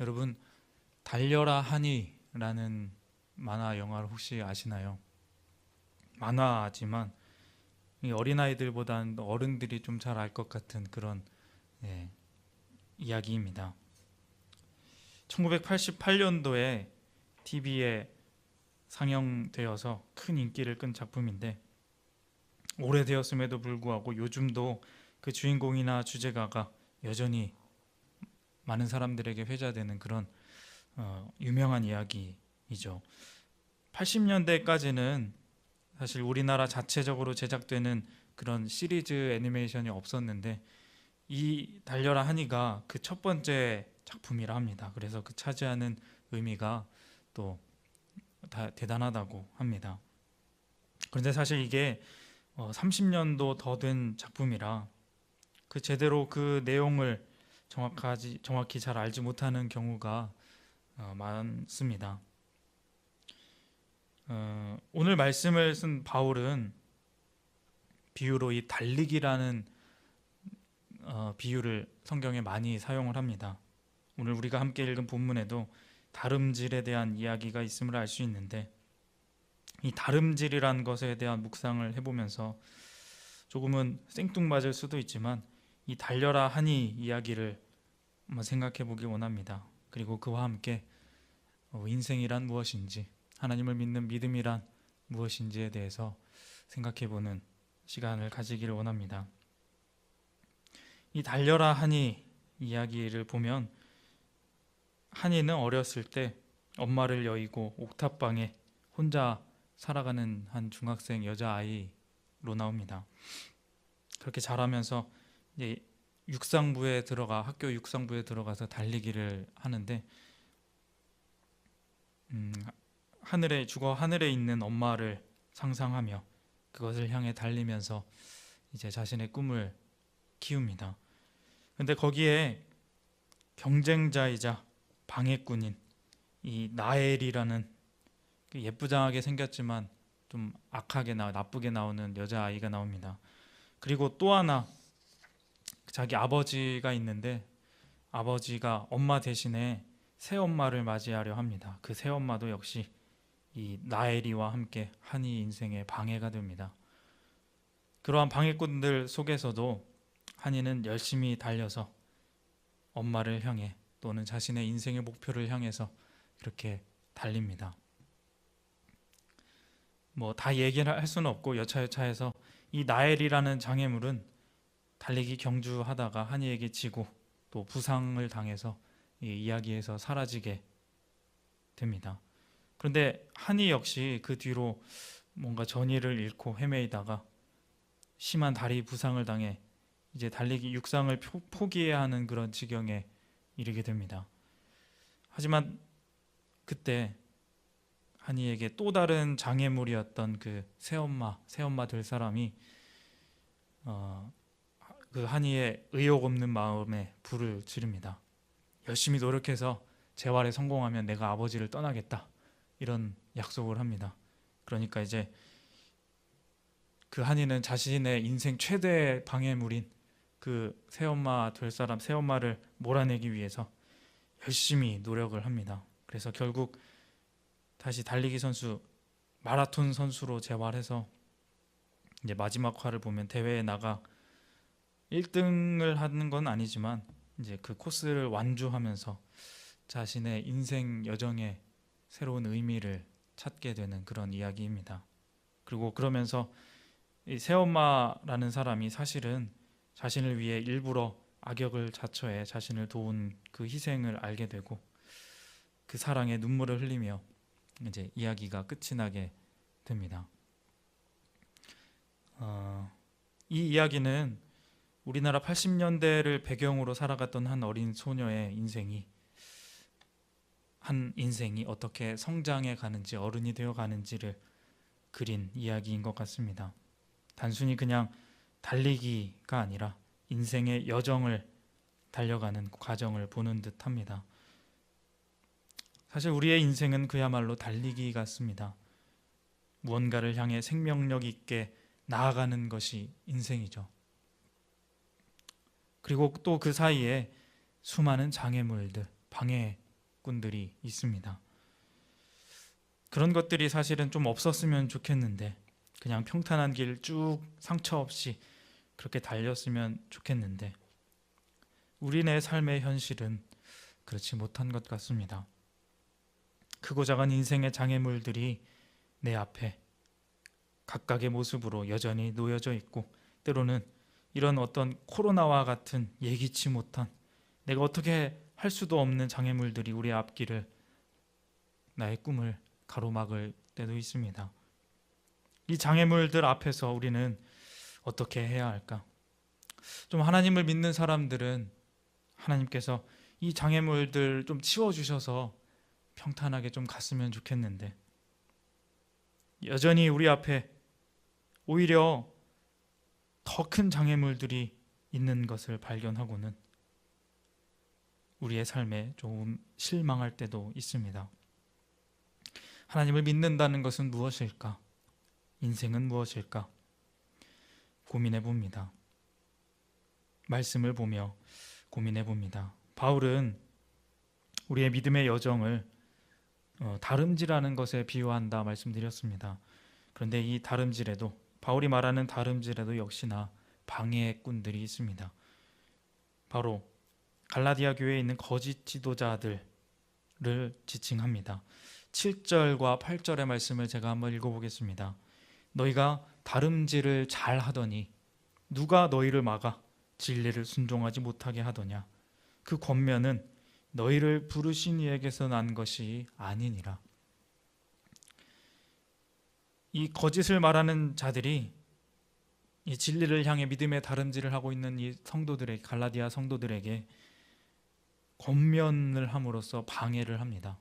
여러분 달려라 하니라는 만화 영화를 혹시 아시나요? 만화지만 이 어린아이들보다는 어른들이 좀 잘 알 것 같은 그런 예, 이야기입니다. 1988년도에 TV에 상영되어서 큰 인기를 끈 작품인데 오래되었음에도 불구하고 요즘도 그 주인공이나 주제가가 여전히 많은 사람들에게 회자되는 그런 어, 유명한 이야기이죠. 80년대까지는 사실 우리나라 자체적으로 제작되는 그런 시리즈 애니메이션이 없었는데 이 달려라 하니가 그 첫 번째 작품이라 합니다. 그래서 그 차지하는 의미가 또다 대단하다고 합니다. 그런데 사실 이게 어, 30년도 더 된 작품이라 그 제대로 그 내용을 정확하지 정확히 잘 알지 못하는 경우가 어, 많습니다. 어, 오늘 말씀을 쓴 바울은 비유로 이 달리기라는 어, 비유를 성경에 많이 사용을 합니다. 오늘 우리가 함께 읽은 본문에도 다름질에 대한 이야기가 있음을 알 수 있는데 이 다름질이라는 것에 대한 묵상을 해보면서 조금은 생뚱맞을 수도 있지만 이 달려라 하니 이야기를 한번 생각해 보기 원합니다. 그리고 그와 함께 어, 인생이란 무엇인지 하나님을 믿는 믿음이란 무엇인지에 대해서 생각해 보는 시간을 가지기를 원합니다. 이 달려라 하니 이야기를 보면 한이는 어렸을 때 엄마를 여의고 옥탑방에 혼자 살아가는 한 중학생 여자아이로 나옵니다. 그렇게 자라면서 이제 육상부에 들어가 학교 육상부에 들어가서 달리기를 하는데 음, 하늘에 죽어 하늘에 있는 엄마를 상상하며 그것을 향해 달리면서 이제 자신의 꿈을 키웁니다. 근데 거기에 경쟁자이자 방해꾼인 이 나엘이라는 그 예쁘장하게 생겼지만 좀 악하게 나 나쁘게 나오는 여자 아이가 나옵니다. 그리고 또 하나 자기 아버지가 있는데 아버지가 엄마 대신에 새 엄마를 맞이하려 합니다. 그 새 엄마도 역시 이 나엘이와 함께 한이 인생의 방해가 됩니다. 그러한 방해꾼들 속에서도 한이는 열심히 달려서 엄마를 향해 또는 자신의 인생의 목표를 향해서 그렇게 달립니다. 뭐 다 얘기를 할 수는 없고 여차여차해서 이 나엘이라는 장애물은 달리기 경주하다가 한이에게 지고 또 부상을 당해서 이 이야기에서 사라지게 됩니다. 그런데 한이 역시 그 뒤로 뭔가 전의를 잃고 헤매이다가 심한 다리 부상을 당해 이제 달리기 육상을 포- 포기해야 하는 그런 지경에 이르게 됩니다. 하지만 그때 한이에게 또 다른 장애물이었던 그 새엄마, 새엄마 될 사람이 어, 그 한이의 의욕 없는 마음에 불을 지릅니다. 열심히 노력해서 재활에 성공하면 내가 아버지를 떠나겠다 이런 약속을 합니다. 그러니까 이제 그 한이는 자신의 인생 최대 방해물인 그 새엄마 될 사람 새엄마를 몰아내기 위해서 열심히 노력을 합니다. 그래서 결국 다시 달리기 선수 마라톤 선수로 재활해서 이제 마지막 화를 보면 대회에 나가 1등을 하는 건 아니지만 이제 그 코스를 완주하면서 자신의 인생 여정에 새로운 의미를 찾게 되는 그런 이야기입니다. 그리고 그러면서 이 새엄마라는 사람이 사실은 자신을 위해 일부러 악역을 자처해 자신을 도운 그 희생을 알게 되고 그 사랑에 눈물을 흘리며 이제 이야기가 끝이 나게 됩니다. 어, 이 이야기는 우리나라 80년대를 배경으로 살아갔던 한 어린 소녀의 인생이 한 인생이 어떻게 성장해 가는지 어른이 되어 가는지를 그린 이야기인 것 같습니다. 단순히 그냥 달리기가 아니라 인생의 여정을 달려가는 과정을 보는 듯 합니다. 사실 우리의 인생은 그야말로 달리기 같습니다. 무언가를 향해 생명력 있게 나아가는 것이 인생이죠. 그리고 또 그 사이에 수많은 장애물들, 방해 방해꾼들이 있습니다. 그런 것들이 사실은 좀 없었으면 좋겠는데 그냥 평탄한 길 쭉 상처 없이 그렇게 달렸으면 좋겠는데 우리네 삶의 현실은 그렇지 못한 것 같습니다. 크고 작은 인생의 장애물들이 내 앞에 각각의 모습으로 여전히 놓여져 있고 때로는 이런 어떤 코로나와 같은 예기치 못한 내가 어떻게 할 수도 없는 장애물들이 우리 앞길을 나의 꿈을 가로막을 때도 있습니다. 이 장애물들 앞에서 우리는 어떻게 해야 할까? 좀 하나님을 믿는 사람들은 하나님께서 이 장애물들 좀 치워 주셔서 평탄하게 좀 갔으면 좋겠는데 여전히 우리 앞에 오히려 더 큰 장애물들이 있는 것을 발견하고는 우리의 삶에 조금 실망할 때도 있습니다. 하나님을 믿는다는 것은 무엇일까? 인생은 무엇일까? 고민해 봅니다. 말씀을 보며 고민해 봅니다. 바울은 우리의 믿음의 여정을 어, 다름질하는 것에 비유한다 말씀드렸습니다. 그런데 이 다름질에도 바울이 말하는 다름질에도 역시나 방해꾼들이 있습니다. 바로 갈라디아 교회에 있는 거짓 지도자들을 지칭합니다. 7절과 8절의 말씀을 제가 한번 읽어보겠습니다. 너희가 다름질을 잘 하더니 누가 너희를 막아 진리를 순종하지 못하게 하더냐 그 권면은 너희를 부르신 이에게서 난 것이 아니니라 이 거짓을 말하는 자들이 이 진리를 향해 믿음의 다름질을 하고 있는 이 성도들의 갈라디아 성도들에게 권면을 함으로써 방해를 합니다.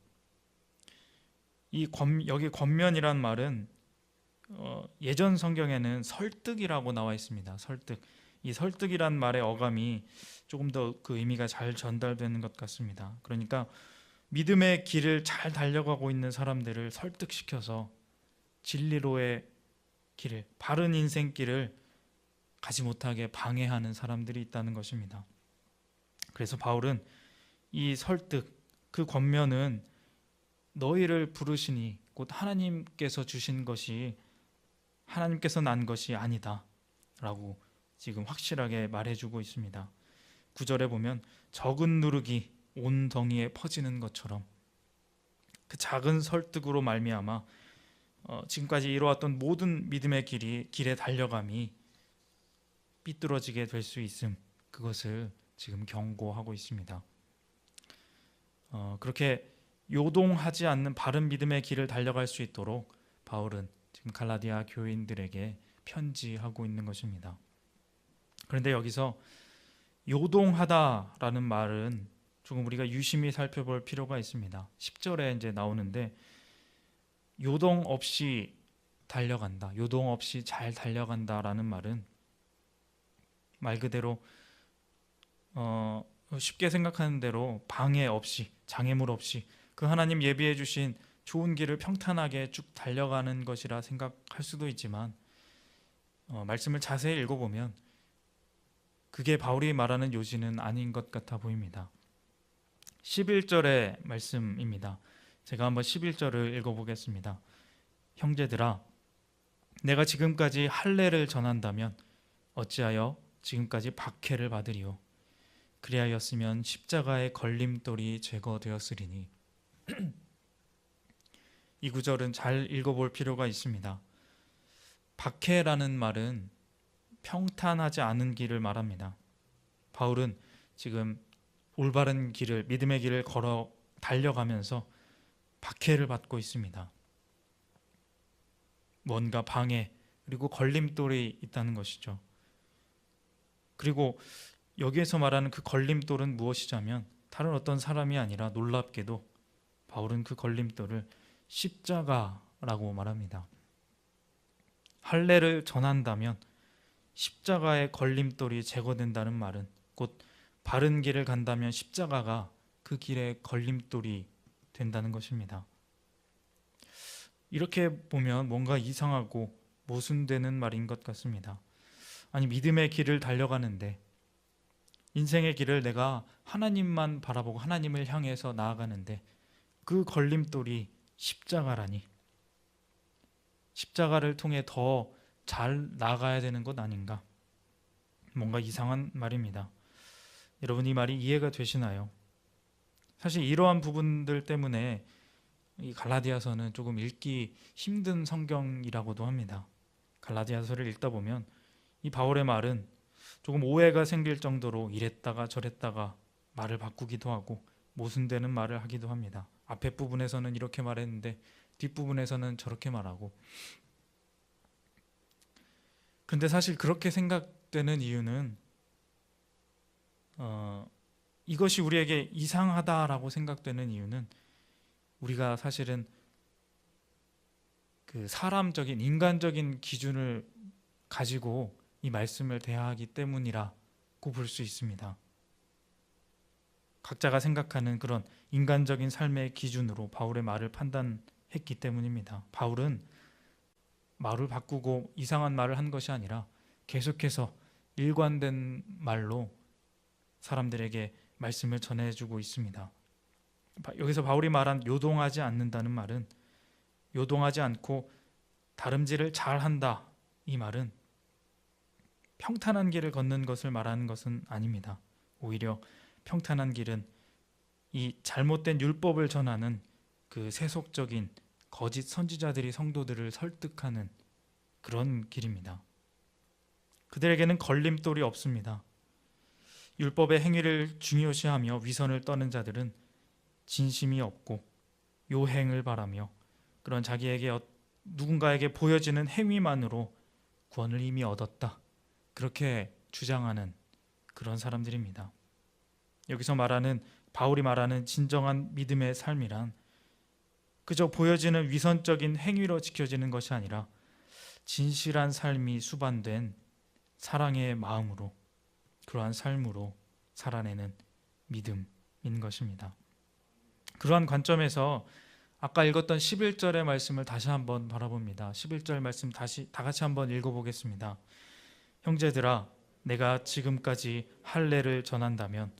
이 권, 여기 권면이란 말은 어, 예전 성경에는 설득이라고 나와 있습니다. 설득. 이 설득이란 말의 어감이 조금 더 그 의미가 잘 전달되는 것 같습니다. 그러니까 믿음의 길을 잘 달려가고 있는 사람들을 설득시켜서 진리로의 길을 바른 인생길을 가지 못하게 방해하는 사람들이 있다는 것입니다. 그래서 바울은 이 설득 그 권면은 너희를 부르시니 곧 하나님께서 주신 것이 하나님께서 난 것이 아니다 라고 지금 확실하게 말해주고 있습니다. 구절에 보면 적은 누룩이 온 덩이에 퍼지는 것처럼 그 작은 설득으로 말미암아 어, 지금까지 이루어왔던 모든 믿음의 길이 길에 달려감이 삐뚤어지게 될 수 있음 그것을 지금 경고하고 있습니다. 어, 그렇게 요동하지 않는 바른 믿음의 길을 달려갈 수 있도록 바울은 지금 갈라디아 교인들에게 편지하고 있는 것입니다. 그런데 여기서 요동하다라는 말은 조금 우리가 유심히 살펴볼 필요가 있습니다. 10절에 이제 나오는데 요동 없이 달려간다. 요동 없이 잘 달려간다라는 말은 말 그대로 어, 쉽게 생각하는 대로 방해 없이 장애물 없이 그 하나님 예비해 주신 좋은 길을 평탄하게 쭉 달려가는 것이라 생각할 수도 있지만 어, 말씀을 자세히 읽어보면 그게 바울이 말하는 요지는 아닌 것 같아 보입니다. 11절의 말씀입니다. 제가 한번 11절을 읽어보겠습니다. 형제들아, 내가 지금까지 할례를 전한다면 어찌하여 지금까지 박해를 받으리요? 그리하였으면 십자가의 걸림돌이 제거되었으리니 이 구절은 잘 읽어볼 필요가 있습니다. 박해라는 말은 평탄하지 않은 길을 말합니다. 바울은 지금 올바른 길을 믿음의 길을 걸어 달려가면서 박해를 받고 있습니다. 뭔가 방해 그리고 걸림돌이 있다는 것이죠. 그리고 여기에서 말하는 그 걸림돌은 무엇이냐면 다른 어떤 사람이 아니라 놀랍게도 바울은 그 걸림돌을 십자가라고 말합니다. 할례를 전한다면 십자가의 걸림돌이 제거된다는 말은 곧 바른 길을 간다면 십자가가 그 길의 걸림돌이 된다는 것입니다. 이렇게 보면 뭔가 이상하고 모순되는 말인 것 같습니다. 아니 믿음의 길을 달려가는데 인생의 길을 내가 하나님만 바라보고 하나님을 향해서 나아가는데 그 걸림돌이 십자가라니 십자가를 통해 더 잘 나가야 되는 것 아닌가? 뭔가 이상한 말입니다. 여러분 이 말이 이해가 되시나요? 사실 이러한 부분들 때문에 이 갈라디아서는 조금 읽기 힘든 성경이라고도 합니다. 갈라디아서를 읽다 보면 이 바울의 말은 조금 오해가 생길 정도로 이랬다가 저랬다가 말을 바꾸기도 하고 모순되는 말을 하기도 합니다. 앞에 부분에서는 이렇게 말했는데 뒷부분에서는 저렇게 말하고 근데 사실 그렇게 생각되는 이유는 어, 이것이 우리에게 이상하다라고 생각되는 이유는 우리가 사실은 그 사람적인 인간적인 기준을 가지고 이 말씀을 대하기 때문이라고 볼 수 있습니다. 각자가 생각하는 그런 인간적인 삶의 기준으로 바울의 말을 판단했기 때문입니다. 바울은 말을 바꾸고 이상한 말을 한 것이 아니라 계속해서 일관된 말로 사람들에게 말씀을 전해주고 있습니다. 여기서 바울이 말한 요동하지 않는다는 말은 요동하지 않고 다름질을 잘 한다 이 말은 평탄한 길을 걷는 것을 말하는 것은 아닙니다. 오히려 평탄한 길은 이 잘못된 율법을 전하는 그 세속적인 거짓 선지자들이 성도들을 설득하는 그런 길입니다. 그들에게는 걸림돌이 없습니다. 율법의 행위를 중요시하며 위선을 떠는 자들은 진심이 없고 요행을 바라며 그런 자기에게 어- 누군가에게 보여지는 행위만으로 구원을 이미 얻었다. 그렇게 주장하는 그런 사람들입니다. 여기서 말하는 바울이 말하는 진정한 믿음의 삶이란 그저 보여지는 위선적인 행위로 지켜지는 것이 아니라 진실한 삶이 수반된 사랑의 마음으로 그러한 삶으로 살아내는 믿음인 것입니다. 그러한 관점에서 아까 읽었던 11절의 말씀을 다시 한번 바라봅니다. 11절 말씀 다시 다 같이 한번 읽어 보겠습니다. 형제들아 내가 지금까지 할례를 전한다면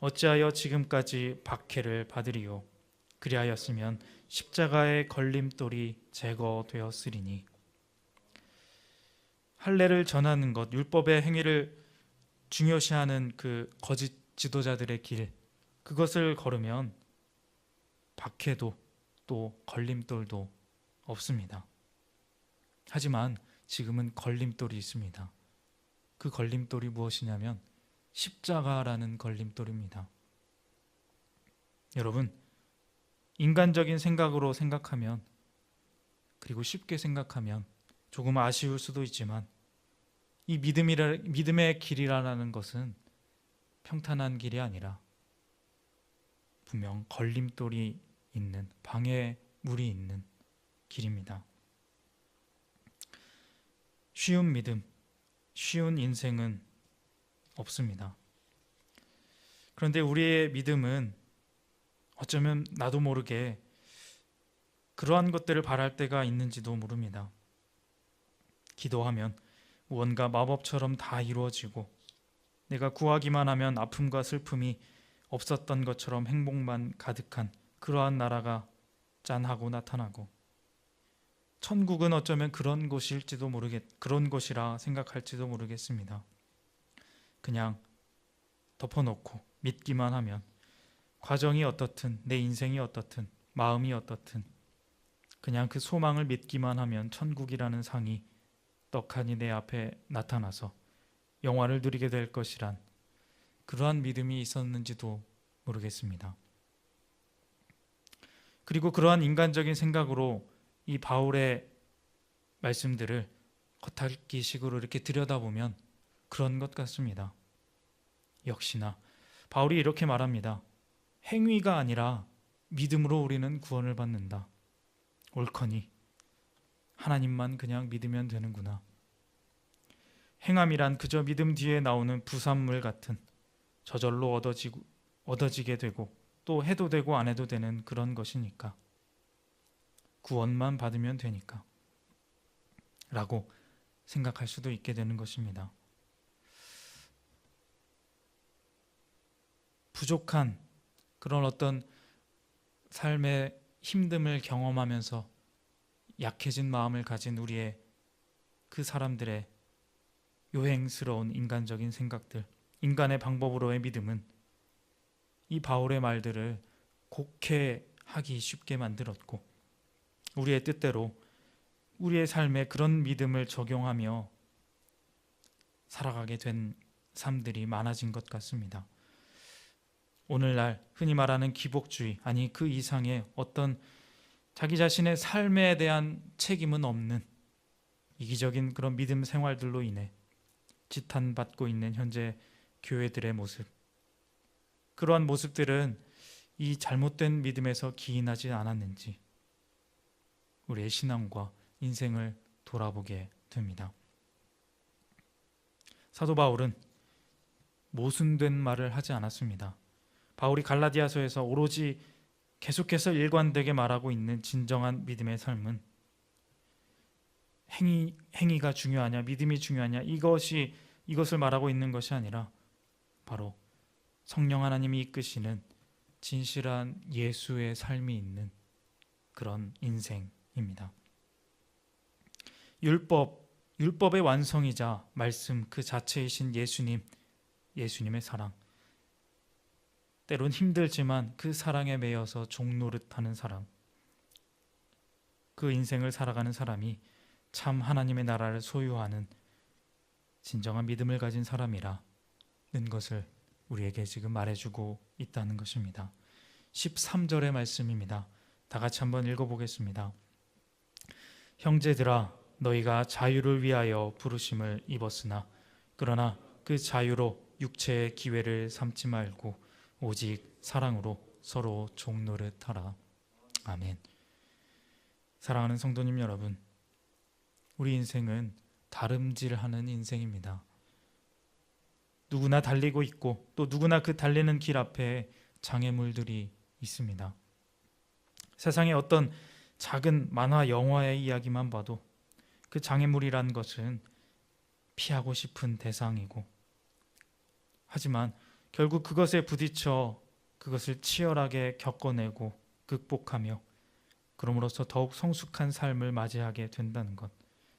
어찌하여 지금까지 박해를 받으리요 그리하였으면 십자가의 걸림돌이 제거되었으리니 할례를 전하는 것 율법의 행위를 중요시하는 그 거짓 지도자들의 길 그것을 걸으면 박해도 또 걸림돌도 없습니다. 하지만 지금은 걸림돌이 있습니다. 그 걸림돌이 무엇이냐면 십자가라는 걸림돌입니다. 여러분, 인간적인 생각으로 생각하면 그리고 쉽게 생각하면 조금 아쉬울 수도 있지만 이 믿음이라 믿음의 길이라는 것은 평탄한 길이 아니라 분명 걸림돌이 있는 방해물이 있는 길입니다. 쉬운 믿음, 쉬운 인생은 없습니다. 그런데 우리의 믿음은 어쩌면 나도 모르게 그러한 것들을 바랄 때가 있는지도 모릅니다. 기도하면 무언가 마법처럼 다 이루어지고 내가 구하기만 하면 아픔과 슬픔이 없었던 것처럼 행복만 가득한 그러한 나라가 짠하고 나타나고 천국은 어쩌면 그런 곳일지도 모르겠 그런 곳이라 생각할지도 모르겠습니다. 그냥 덮어놓고 믿기만 하면 과정이 어떻든 내 인생이 어떻든 마음이 어떻든 그냥 그 소망을 믿기만 하면 천국이라는 상이 떡하니 내 앞에 나타나서 영화를 누리게 될 것이란 그러한 믿음이 있었는지도 모르겠습니다. 그리고 그러한 인간적인 생각으로 이 바울의 말씀들을 겉핥기식으로 이렇게 들여다보면 그런 것 같습니다. 역시나 바울이 이렇게 말합니다. 행위가 아니라 믿음으로 우리는 구원을 받는다. 옳거니 하나님만 그냥 믿으면 되는구나. 행함이란 그저 믿음 뒤에 나오는 부산물 같은 저절로 얻어지고 얻어지게 되고 또 해도 되고 안 해도 되는 그런 것이니까 구원만 받으면 되니까 라고 생각할 수도 있게 되는 것입니다. 부족한 그런 어떤 삶의 힘듦을 경험하면서 약해진 마음을 가진 우리의 그 사람들의 요행스러운 인간적인 생각들, 인간의 방법으로의 믿음은 이 바울의 말들을 곡해 하기 쉽게 만들었고 우리의 뜻대로 우리의 삶에 그런 믿음을 적용하며 살아가게 된 삶들이 많아진 것 같습니다. 오늘날 흔히 말하는 기복주의 아니 그 이상의 어떤 자기 자신의 삶에 대한 책임은 없는 이기적인 그런 믿음 생활들로 인해 지탄받고 있는 현재 교회들의 모습 그러한 모습들은 이 잘못된 믿음에서 기인하지 않았는지 우리의 신앙과 인생을 돌아보게 됩니다. 사도 바울은 모순된 말을 하지 않았습니다. 바울이 갈라디아서에서 오로지 계속해서 일관되게 말하고 있는 진정한 믿음의 삶은 행위 행위가 중요하냐 믿음이 중요하냐 이것이 이것을 말하고 있는 것이 아니라 바로 성령 하나님이 이끄시는 진실한 예수의 삶이 있는 그런 인생입니다. 율법 율법의 완성이자 말씀 그 자체이신 예수님 예수님의 사랑 때론 힘들지만 그 사랑에 매여서 종노릇하는 사람 그 인생을 살아가는 사람이 참 하나님의 나라를 소유하는 진정한 믿음을 가진 사람이라는 것을 우리에게 지금 말해주고 있다는 것입니다. 13절의 말씀입니다. 다 같이 한번 읽어보겠습니다. 형제들아 너희가 자유를 위하여 부르심을 입었으나 그러나 그 자유로 육체의 기회를 삼지 말고 오직 사랑으로 서로 종노릇하라. 아멘. 사랑하는 성도님 여러분, 우리 인생은 다름질하는 인생입니다. 누구나 달리고 있고 또 누구나 그 달리는 길 앞에 장애물들이 있습니다. 세상의 어떤 작은 만화 영화의 이야기만 봐도 그 장애물이란 것은 피하고 싶은 대상이고 하지만 결국 그것에 부딪혀 그것을 치열하게 겪어내고 극복하며 그럼으로써 더욱 성숙한 삶을 맞이하게 된다는 것.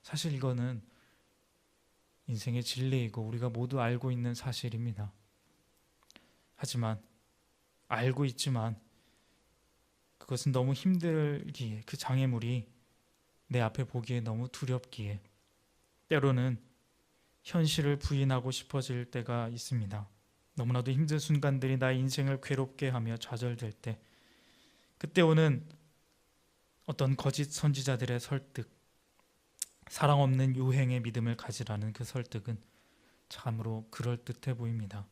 사실 이거는 인생의 진리이고 우리가 모두 알고 있는 사실입니다. 하지만 알고 있지만 그것은 너무 힘들기에 그 장애물이 내 앞에 보기에 너무 두렵기에 때로는 현실을 부인하고 싶어질 때가 있습니다. 너무나도 힘든 순간들이 나의 인생을 괴롭게 하며 좌절될 때 그때 오는 어떤 거짓 선지자들의 설득 사랑 없는 유행의 믿음을 가지라는 그 설득은 참으로 그럴듯해 보입니다.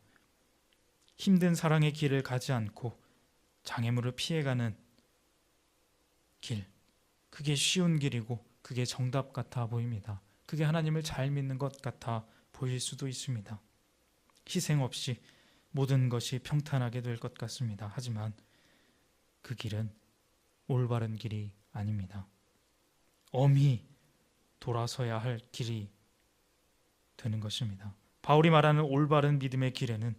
힘든 사랑의 길을 가지 않고 장애물을 피해가는 길, 그게 쉬운 길이고 그게 정답 같아 보입니다. 그게 하나님을 잘 믿는 것 같아 보일 수도 있습니다. 희생 없이 모든 것이 평탄하게 될 것 같습니다. 하지만 그 길은 올바른 길이 아닙니다. 엄히 돌아서야 할 길이 되는 것입니다. 바울이 말하는 올바른 믿음의 길에는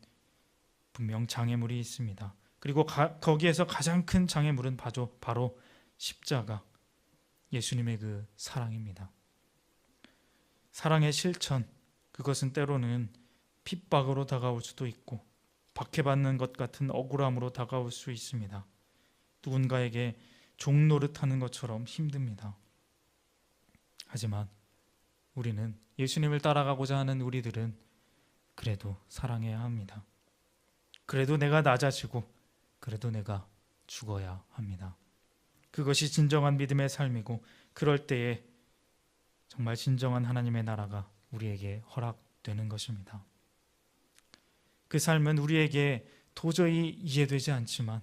분명 장애물이 있습니다. 그리고 가, 거기에서 가장 큰 장애물은 바로, 바로 십자가, 예수님의 그 사랑입니다. 사랑의 실천, 그것은 때로는 핍박으로 다가올 수도 있고 박해받는 것 같은 억울함으로 다가올 수 있습니다. 누군가에게 종노릇하는 것처럼 힘듭니다. 하지만 우리는 예수님을 따라가고자 하는 우리들은 그래도 사랑해야 합니다. 그래도 내가 낮아지고 그래도 내가 죽어야 합니다. 그것이 진정한 믿음의 삶이고 그럴 때에 정말 진정한 하나님의 나라가 우리에게 허락되는 것입니다. 그 삶은 우리에게 도저히 이해되지 않지만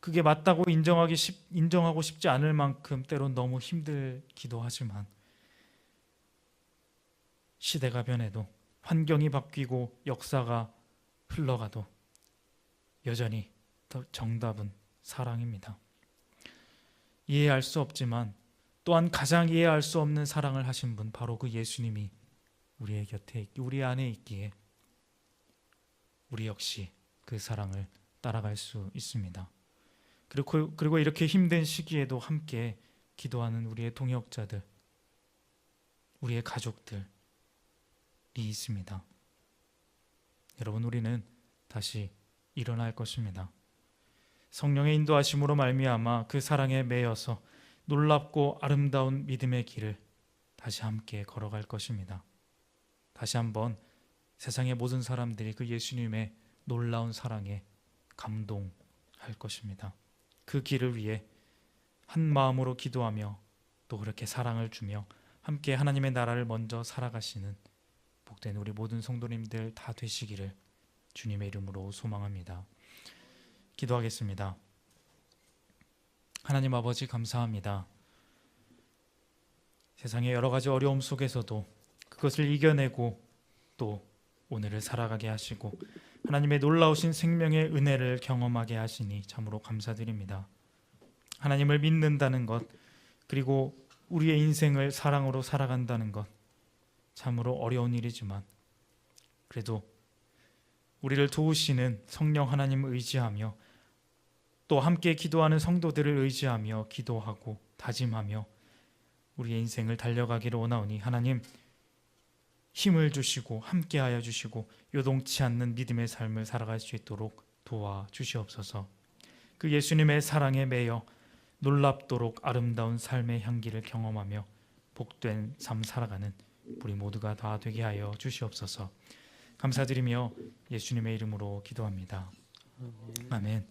그게 맞다고 인정하기 쉽, 인정하고 싶지 않을 만큼 때론 너무 힘들기도 하지만 시대가 변해도 환경이 바뀌고 역사가 흘러가도 여전히 더 정답은 사랑입니다. 이해할 수 없지만 또한 가장 이해할 수 없는 사랑을 하신 분 바로 그 예수님이 우리의 곁에 우리 안에 있기에 우리 역시 그 사랑을 따라갈 수 있습니다. 그리고 그리고 이렇게 힘든 시기에도 함께 기도하는 우리의 동역자들, 우리의 가족들이 있습니다. 여러분 우리는 다시 일어날 것입니다. 성령의 인도하심으로 말미암아 그 사랑에 매여서 놀랍고 아름다운 믿음의 길을 다시 함께 걸어갈 것입니다. 다시 한번 세상의 모든 사람들이 그 예수님의 놀라운 사랑에 감동할 것입니다. 그 길을 위해 한 마음으로 기도하며 또 그렇게 사랑을 주며 함께 하나님의 나라를 먼저 살아가시는 복된 우리 모든 성도님들 다 되시기를 주님의 이름으로 소망합니다. 기도하겠습니다. 하나님 아버지 감사합니다. 세상의 여러 가지 어려움 속에서도 그것을 이겨내고 또 오늘을 살아가게 하시고 하나님의 놀라우신 생명의 은혜를 경험하게 하시니 참으로 감사드립니다. 하나님을 믿는다는 것 그리고 우리의 인생을 사랑으로 살아간다는 것 참으로 어려운 일이지만 그래도 우리를 도우시는 성령 하나님을 의지하며 또 함께 기도하는 성도들을 의지하며 기도하고 다짐하며 우리의 인생을 달려가기를 원하오니 하나님 힘을 주시고 함께하여 주시고 요동치 않는 믿음의 삶을 살아갈 수 있도록 도와 주시옵소서. 그 예수님의 사랑에 매여 놀랍도록 아름다운 삶의 향기를 경험하며 복된 삶 살아가는 우리 모두가 다 되게 하여 주시옵소서. 감사드리며 예수님의 이름으로 기도합니다. 아멘.